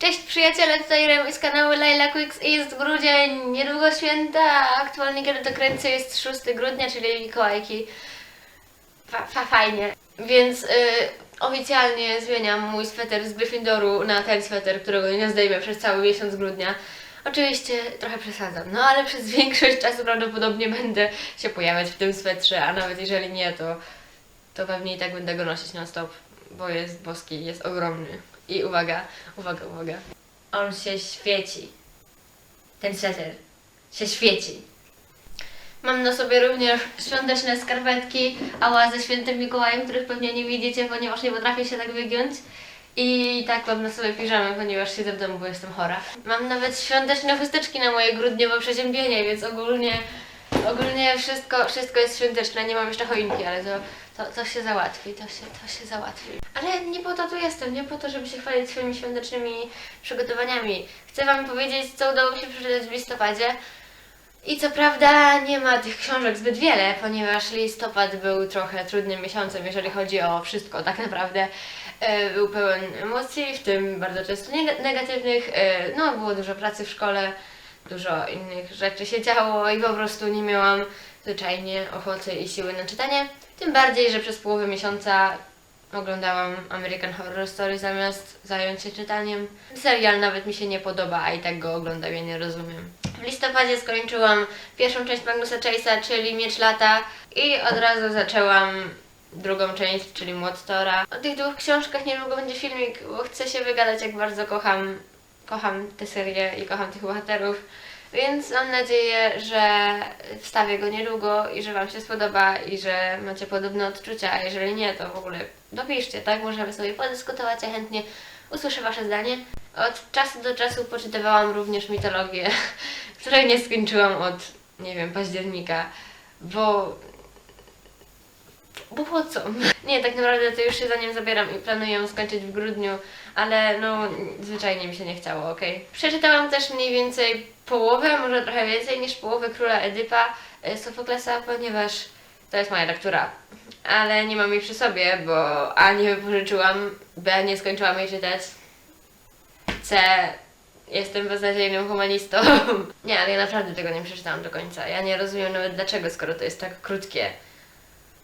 Cześć przyjaciele, tutaj Remy z kanału Laila Quicks i jest grudzień, niedługo święta, aktualnie kiedy to kręcę jest 6 grudnia, czyli Mikołajki. Fa, fa, fajnie. Więc y, oficjalnie zmieniam mój sweter z Gryffindoru na ten sweter, którego nie zdejmę przez cały miesiąc grudnia. Oczywiście trochę przesadzam, no ale przez większość czasu prawdopodobnie będę się pojawiać w tym swetrze, a nawet jeżeli nie, to, to pewnie i tak będę go nosić non stop, bo jest boski, jest ogromny. I uwaga, uwaga, uwaga. On się świeci. Ten sweter się świeci. Mam na sobie również świąteczne skarpetki Ała ze świętym Mikołajem, których pewnie nie widzicie, ponieważ nie potrafię się tak wygiąć. I tak mam na sobie piżamę, ponieważ siedzę w domu, bo jestem chora. Mam nawet świąteczne chusteczki na moje grudniowe przeziębienie, więc ogólnie, ogólnie wszystko, wszystko jest świąteczne. Nie mam jeszcze choinki, ale to, to, to się załatwi, to się, to się załatwi. Ale nie po to tu jestem, nie po to, żeby się chwalić swoimi świątecznymi przygotowaniami. Chcę Wam powiedzieć, co udało mi się przeczytać w listopadzie. I co prawda nie ma tych książek zbyt wiele, ponieważ listopad był trochę trudnym miesiącem, jeżeli chodzi o wszystko. Tak naprawdę e, był pełen emocji, w tym bardzo często neg- negatywnych. E, no, było dużo pracy w szkole, dużo innych rzeczy się działo i po prostu nie miałam zwyczajnie ochoty i siły na czytanie. Tym bardziej, że przez połowę miesiąca oglądałam American Horror Story zamiast zająć się czytaniem. Serial nawet mi się nie podoba, a i tak go oglądam, ja nie rozumiem. W listopadzie skończyłam pierwszą część Magnusa Chase'a, czyli Miecz Lata i od razu zaczęłam drugą część, czyli Młot Tora. O tych dwóch książkach niedługo będzie filmik, bo chcę się wygadać, jak bardzo kocham, kocham tę serię i kocham tych bohaterów. Więc mam nadzieję, że wstawię go niedługo i że Wam się spodoba i że macie podobne odczucia, a jeżeli nie, to w ogóle dopiszcie, tak? Możemy sobie podyskutować, ja chętnie usłyszę Wasze zdanie. Od czasu do czasu poczytywałam również mitologię, której nie skończyłam od, nie wiem, października, bo... Bo po co? Nie, tak naprawdę to już się za nim zabieram i planuję skończyć w grudniu, ale no zwyczajnie mi się nie chciało, okej. Przeczytałam też mniej więcej połowę, może trochę więcej niż połowę Króla Edypa e, Sofoklesa, ponieważ to jest moja lektura. Ale nie mam jej przy sobie, bo A nie wypożyczyłam, B nie skończyłam jej czytać, C jestem beznadziejnym humanistą. Nie, ale ja naprawdę tego nie przeczytałam do końca. Ja nie rozumiem nawet dlaczego, skoro to jest tak krótkie.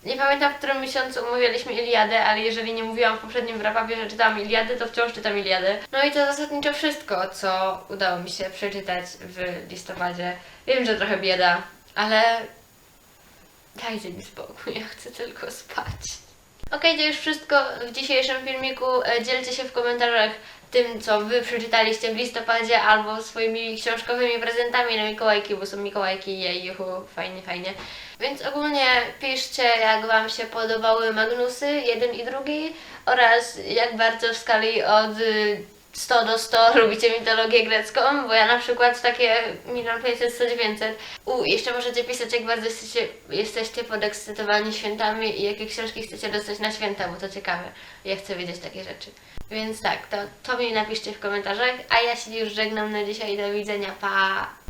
Nie pamiętam, w którym miesiącu omawialiśmy Iliadę, ale jeżeli nie mówiłam w poprzednim wrapapie, że czytałam Iliadę, to wciąż czytam Iliadę. No i to zasadniczo wszystko, co udało mi się przeczytać w listopadzie. Wiem, że trochę bieda, ale dajcie mi spokój, ja chcę tylko spać. Okej, to już wszystko w dzisiejszym filmiku. E, Dzielcie się w komentarzach tym, co Wy przeczytaliście w listopadzie albo swoimi książkowymi prezentami na Mikołajki, bo są Mikołajki, jej, juhu, fajnie, fajnie. Więc ogólnie piszcie, jak Wam się podobały Magnusy, jeden i drugi oraz jak bardzo w skali od y, 100 do 100 lubicie mitologię grecką, bo ja na przykład takie milion 500, 100, 900. U, jeszcze możecie pisać, jak bardzo jesteście, jesteście podekscytowani świętami i jakie książki chcecie dostać na święta, bo to ciekawe. Ja chcę wiedzieć takie rzeczy. Więc tak, to, to mi napiszcie w komentarzach, a ja się już żegnam na dzisiaj. Do widzenia, pa!